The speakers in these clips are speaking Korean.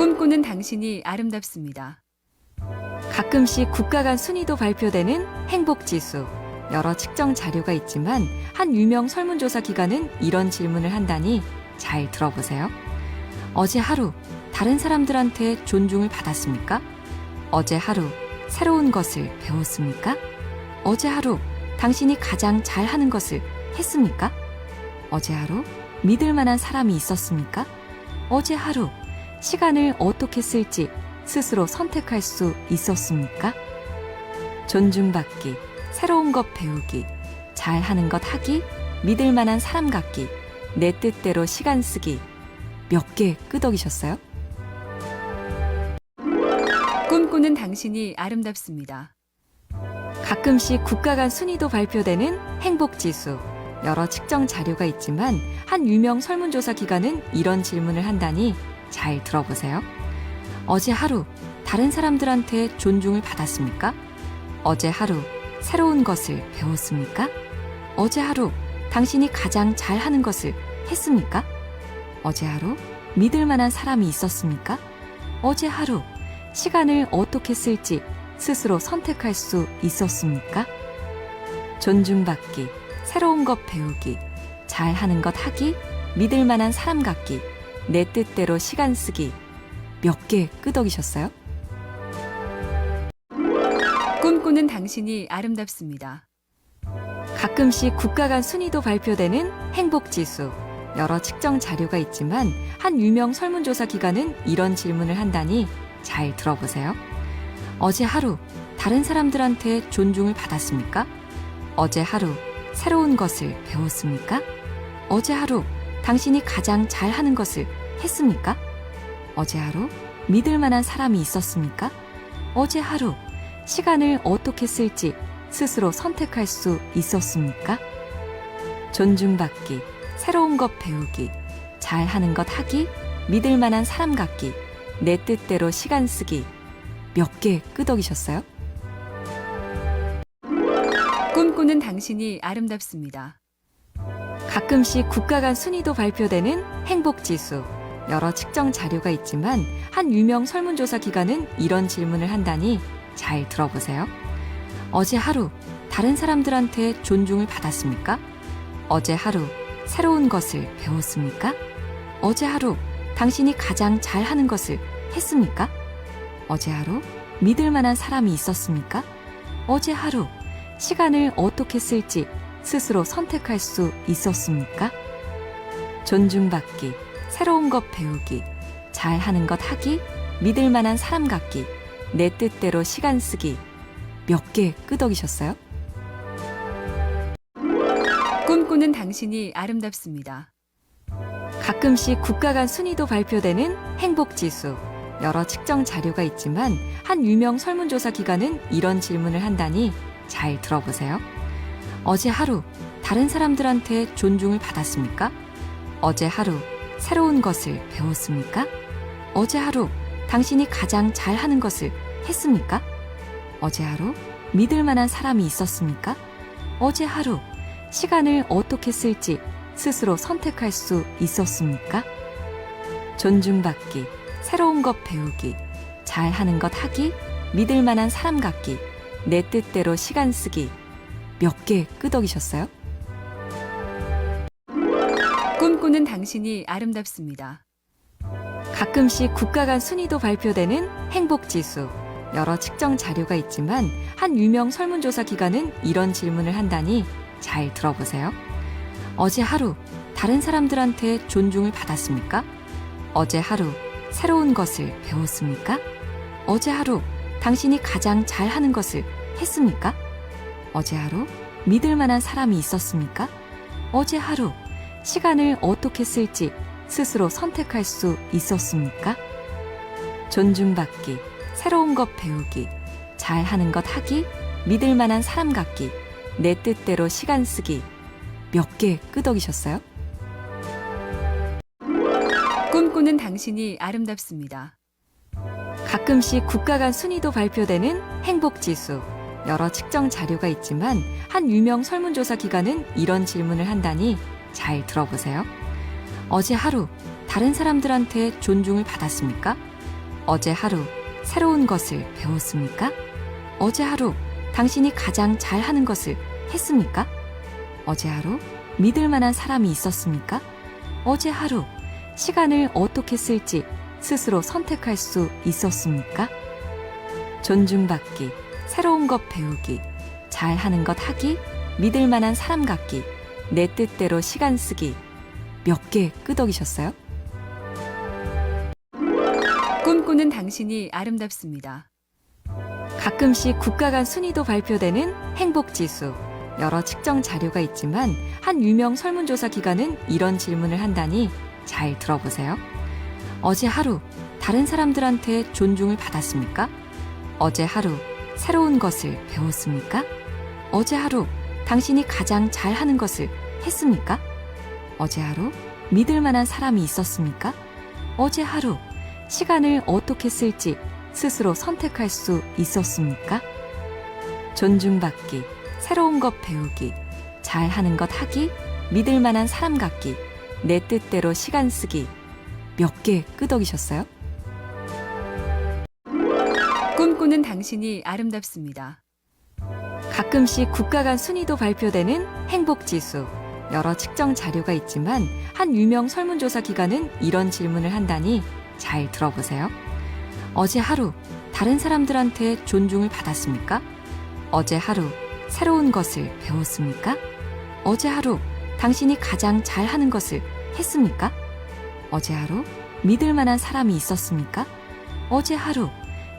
꿈꾸는 당신이 아름답습니다. 가끔씩 국가 간 순위도 발표되는 행복지수. 여러 측정 자료가 있지만 한 유명 설문조사 기관은 이런 질문을 한다니 잘 들어보세요. 어제 하루 다른 사람들한테 존중을 받았습니까? 어제 하루 새로운 것을 배웠습니까? 어제 하루 당신이 가장 잘하는 것을 했습니까? 어제 하루 믿을 만한 사람이 있었습니까? 어제 하루 시간을 어떻게 쓸지 스스로 선택할 수 있었습니까? 존중받기, 새로운 것 배우기, 잘하는 것 하기, 믿을 만한 사람 같기, 내 뜻대로 시간 쓰기. 몇 개 끄덕이셨어요? 꿈꾸는 당신이 아름답습니다. 가끔씩 국가 간 순위도 발표되는 행복지수. 여러 측정 자료가 있지만 한 유명 설문조사 기관은 이런 질문을 한다니 잘 들어보세요. 어제 하루 다른 사람들한테 존중을 받았습니까? 어제 하루 새로운 것을 배웠습니까? 어제 하루 당신이 가장 잘하는 것을 했습니까? 어제 하루 믿을 만한 사람이 있었습니까? 어제 하루 시간을 어떻게 쓸지 스스로 선택할 수 있었습니까? 존중받기, 새로운 것 배우기, 잘하는 것 하기, 믿을 만한 사람 같기, 내 뜻대로 시간 쓰기. 몇 개 끄덕이셨어요? 꿈꾸는 당신이 아름답습니다. 가끔씩 국가 간 순위도 발표되는 행복지수. 여러 측정 자료가 있지만 한 유명 설문조사 기관은 이런 질문을 한다니 잘 들어보세요. 어제 하루 다른 사람들한테 존중을 받았습니까? 어제 하루 새로운 것을 배웠습니까? 어제 하루 당신이 가장 잘하는 것을 했습니까? 어제 하루 믿을 만한 사람이 있었습니까? 어제 하루 시간을 어떻게 쓸지 스스로 선택할 수 있었습니까? 존중받기, 새로운 것 배우기, 잘하는 것 하기, 믿을 만한 사람 같기, 내 뜻대로 시간 쓰기. 몇 개 끄덕이셨어요? 꿈꾸는 당신이 아름답습니다. 가끔씩 국가 간 순위도 발표되는 행복 지수. 여러 측정 자료가 있지만 한 유명 설문조사 기관은 이런 질문을 한다니 잘 들어보세요. 어제 하루 다른 사람들한테 존중을 받았습니까? 어제 하루 새로운 것을 배웠습니까? 어제 하루 당신이 가장 잘하는 것을 했습니까? 어제 하루 믿을 만한 사람이 있었습니까? 어제 하루 시간을 어떻게 쓸지 스스로 선택할 수 있었습니까? 존중받기, 새로운 것 배우기, 잘하는 것 하기, 믿을 만한 사람 같기, 내 뜻대로 시간 쓰기. 몇 개 끄덕이셨어요? 꿈꾸는 당신이 아름답습니다. 가끔씩 국가 간 순위도 발표되는 행복지수. 여러 측정 자료가 있지만 한 유명 설문조사 기관은 이런 질문을 한다니 잘 들어보세요. 어제 하루 다른 사람들한테 존중을 받았습니까? 어제 하루 새로운 것을 배웠습니까? 어제 하루 당신이 가장 잘하는 것을 했습니까? 어제 하루 믿을 만한 사람이 있었습니까? 어제 하루 시간을 어떻게 쓸지 스스로 선택할 수 있었습니까? 존중받기, 새로운 것 배우기, 잘하는 것 하기, 믿을 만한 사람 같기, 내 뜻대로 시간 쓰기. 몇 개 끄덕이셨어요? 꿈꾸는 당신이 아름답습니다. 가끔씩 국가 간 순위도 발표되는 행복지수. 여러 측정 자료가 있지만 한 유명 설문조사 기관은 이런 질문을 한다니 잘 들어보세요. 어제 하루 다른 사람들한테 존중을 받았습니까? 어제 하루 새로운 것을 배웠습니까? 어제 하루 당신이 가장 잘하는 것을 했습니까? 어제 하루 믿을 만한 사람이 있었습니까? 어제 하루 시간을 어떻게 쓸지 스스로 선택할 수 있었습니까? 존중받기, 새로운 것 배우기, 잘하는 것 하기, 믿을 만한 사람 같기, 내 뜻대로 시간 쓰기. 몇 개 끄덕이셨어요? 꿈꾸는 당신이 아름답습니다. 가끔씩 국가 간 순위도 발표되는 행복지수. 여러 측정 자료가 있지만 한 유명 설문조사 기관은 이런 질문을 한다니 잘 들어보세요. 어제 하루 다른 사람들한테 존중을 받았습니까? 어제 하루 새로운 것을 배웠습니까? 어제 하루 당신이 가장 잘하는 것을 했습니까? 어제 하루 믿을 만한 사람이 있었습니까? 어제 하루 시간을 어떻게 쓸지 스스로 선택할 수 있었습니까? 존중받기, 새로운 것 배우기, 잘하는 것 하기, 믿을 만한 사람 같기, 내 뜻대로 시간 쓰기. 몇 개 끄덕이셨어요? 꿈꾸는 당신이 아름답습니다. 가끔씩 국가 간 순위도 발표되는 행복지수. 여러 측정 자료가 있지만 한 유명 설문조사 기관은 이런 질문을 한다니 잘 들어보세요. 어제 하루 다른 사람들한테 존중을 받았습니까? 어제 하루 새로운 것을 배웠습니까? 어제 하루 당신이 가장 잘하는 것을 했습니까? 어제 하루 믿을 만한 사람이 있었습니까? 어제 하루 시간을 어떻게 쓸지 스스로 선택할 수 있었습니까? 존중받기, 새로운 것 배우기, 잘하는 것 하기, 믿을 만한 사람 같기, 내 뜻대로 시간 쓰기. 몇 개 끄덕이셨어요? 꿈꾸는 당신이 아름답습니다. 가끔씩 국가 간 순위도 발표되는 행복 지수. 여러 측정 자료가 있지만 한 유명 설문조사 기관은 이런 질문을 한다니 잘 들어보세요. 어제 하루 다른 사람들한테 존중을 받았습니까? 어제 하루 새로운 것을 배웠습니까? 어제 하루 당신이 가장 잘하는 것을 했습니까? 어제 하루 믿을 만한 사람이 있었습니까? 어제 하루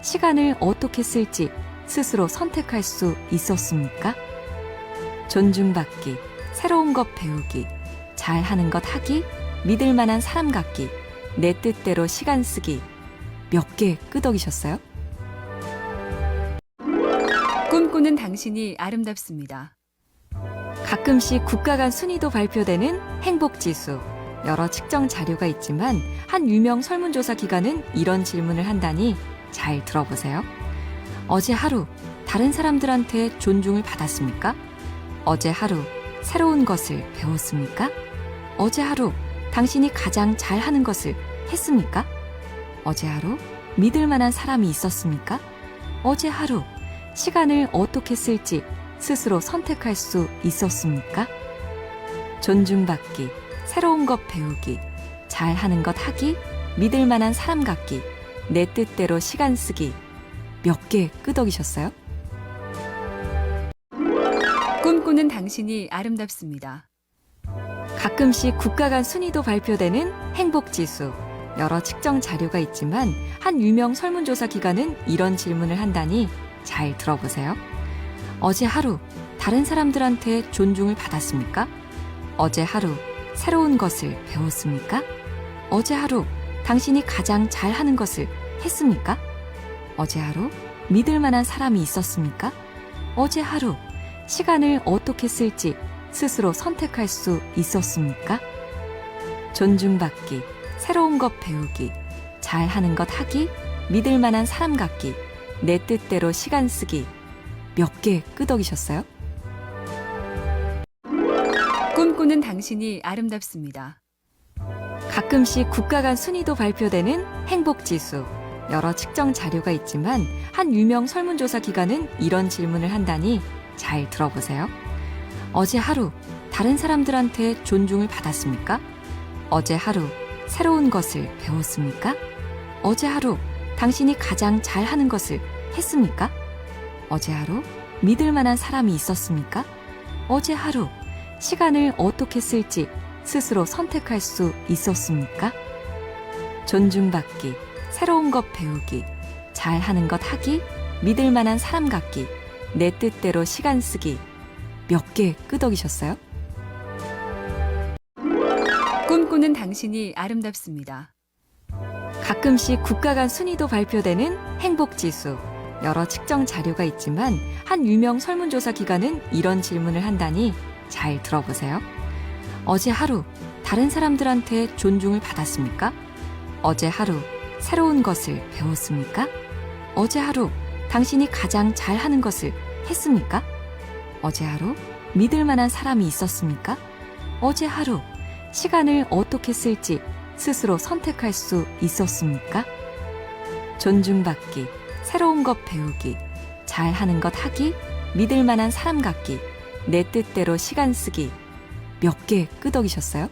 시간을 어떻게 쓸지 스스로 선택할 수 있었습니까? 존중받기, 새로운 것 배우기, 잘하는 것 하기, 믿을 만한 사람 같기, 내 뜻대로 시간 쓰기. 몇 개 끄덕이셨어요? 꿈꾸는 당신이 아름답습니다. 가끔씩 국가 간 순위도 발표되는 행복지수. 여러 측정 자료가 있지만 한 유명 설문조사 기관은 이런 질문을 한다니 잘 들어보세요. 어제 하루 다른 사람들한테 존중을 받았습니까? 어제 하루 새로운 것을 배웠습니까? 어제 하루 당신이 가장 잘하는 것을 했습니까? 어제 하루 믿을 만한 사람이 있었습니까? 어제 하루 시간을 어떻게 쓸지 스스로 선택할 수 있었습니까? 존중받기, 새로운 것 배우기, 잘하는 것 하기, 믿을 만한 사람 같기, 내 뜻대로 시간 쓰기. 몇 개 끄덕이셨어요? 꿈꾸는 당신이 아름답습니다. 가끔씩 국가 간 순위도 발표되는 행복지수. 여러 측정 자료가 있지만 한 유명 설문조사 기관은 이런 질문을 한다니 잘 들어보세요. 어제 하루 다른 사람들한테 존중을 받았습니까? 어제 하루 새로운 것을 배웠습니까? 어제 하루 당신이 가장 잘하는 것을 했습니까? 어제 하루 믿을 만한 사람이 있었습니까? 어제 하루 시간을 어떻게 쓸지 스스로 선택할 수 있었습니까? 존중받기, 새로운 것 배우기, 잘하는 것 하기, 믿을 만한 사람 같기, 내 뜻대로 시간 쓰기. 몇 개 끄덕이셨어요? 꿈꾸는 당신이 아름답습니다. 가끔씩 국가 간 순위도 발표되는 행복지수. 여러 측정 자료가 있지만 한 유명 설문조사 기관은 이런 질문을 한다니 잘 들어보세요. 어제 하루 다른 사람들한테 존중을 받았습니까? 어제 하루 새로운 것을 배웠습니까? 어제 하루 당신이 가장 잘하는 것을 했습니까? 어제 하루 믿을 만한 사람이 있었습니까? 어제 하루 시간을 어떻게 쓸지 스스로 선택할 수 있었습니까? 존중받기, 새로운 것 배우기, 잘하는 것 하기, 믿을 만한 사람 같기, 내 뜻대로 시간 쓰기. 몇 개 끄덕이셨어요? 꿈꾸는 당신이 아름답습니다. 가끔씩 국가 간 순위도 발표되는 행복지수. 여러 측정 자료가 있지만 한 유명 설문조사 기관은 이런 질문을 한다니 잘 들어보세요. 어제 하루 다른 사람들한테 존중을 받았습니까? 어제 하루 새로운 것을 배웠습니까? 어제 하루 당신이 가장 잘하는 것을 했습니까? 어제 하루 믿을 만한 사람이 있었습니까? 어제 하루 시간을 어떻게 쓸지 스스로 선택할 수 있었습니까? 존중받기, 새로운 것 배우기, 잘하는 것 하기, 믿을 만한 사람 같기, 내 뜻대로 시간 쓰기. 몇 개 끄덕이셨어요?